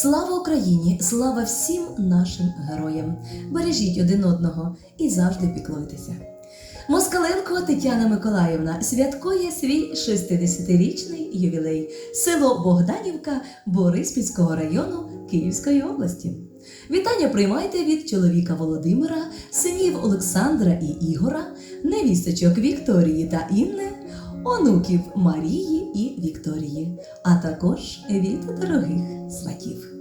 Слава Україні! Слава всім нашим героям! Бережіть один одного і завжди піклуйтеся. Москаленко Тетяна Миколаївна святкує свій 60-річний ювілей село Богданівка Бориспільського району Київської області. Вітання приймайте від чоловіка Володимира, синів Олександра і Ігора, невісточок Вікторії та Інни, онуків Марії і Вікторії, а також від дорогих сватів.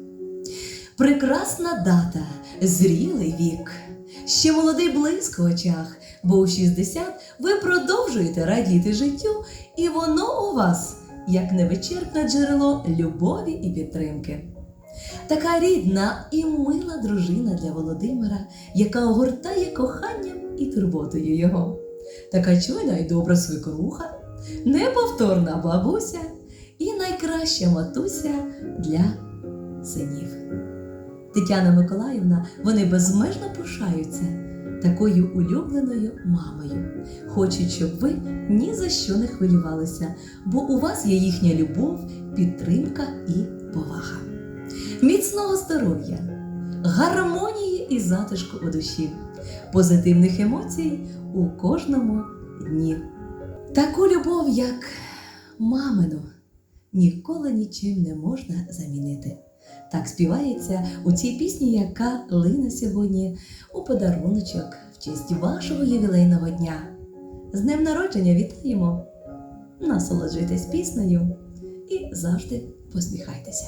Прекрасна дата, зрілий вік. Ще молодий блиск в очах, бо у 60 ви продовжуєте радіти життю, і воно у вас як невичерпне джерело любові і підтримки. Така рідна і мила дружина для Володимира, яка огортає коханням і турботою його. Така чуйна і добра свекруха, неповторна бабуся і найкраща матуся для синів. Тетяна Миколаївна, вони безмежно пишаються такою улюбленою мамою. Хочуть, щоб ви ні за що не хвилювалися, бо у вас є їхня любов, підтримка і повага. Міцного здоров'я, гармонії і затишку у душі, позитивних емоцій у кожному дні. Таку любов, як мамину, ніколи нічим не можна замінити. Так співається у цій пісні, яка лине сьогодні у подаруночок в честь вашого ювілейного дня. З днем народження вітаємо! Насолоджуйтесь піснею і завжди посміхайтеся.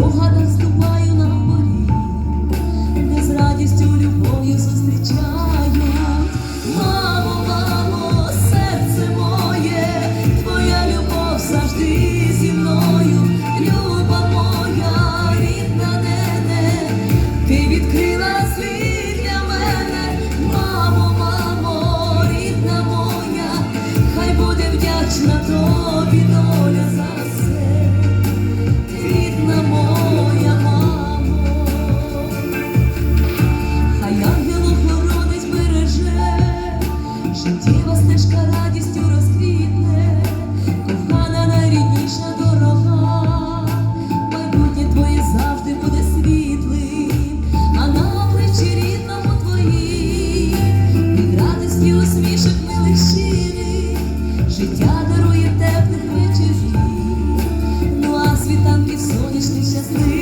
У спогадах на поріг, де з радістю любов'ю зустрічають. Мамо, мамо, серце моє, твоя любов завжди зі мною, люба моя, рідна нене, ти відкрила світ для мене, мамо, мамо, рідна моя, хай буде вдячна тобі just leave.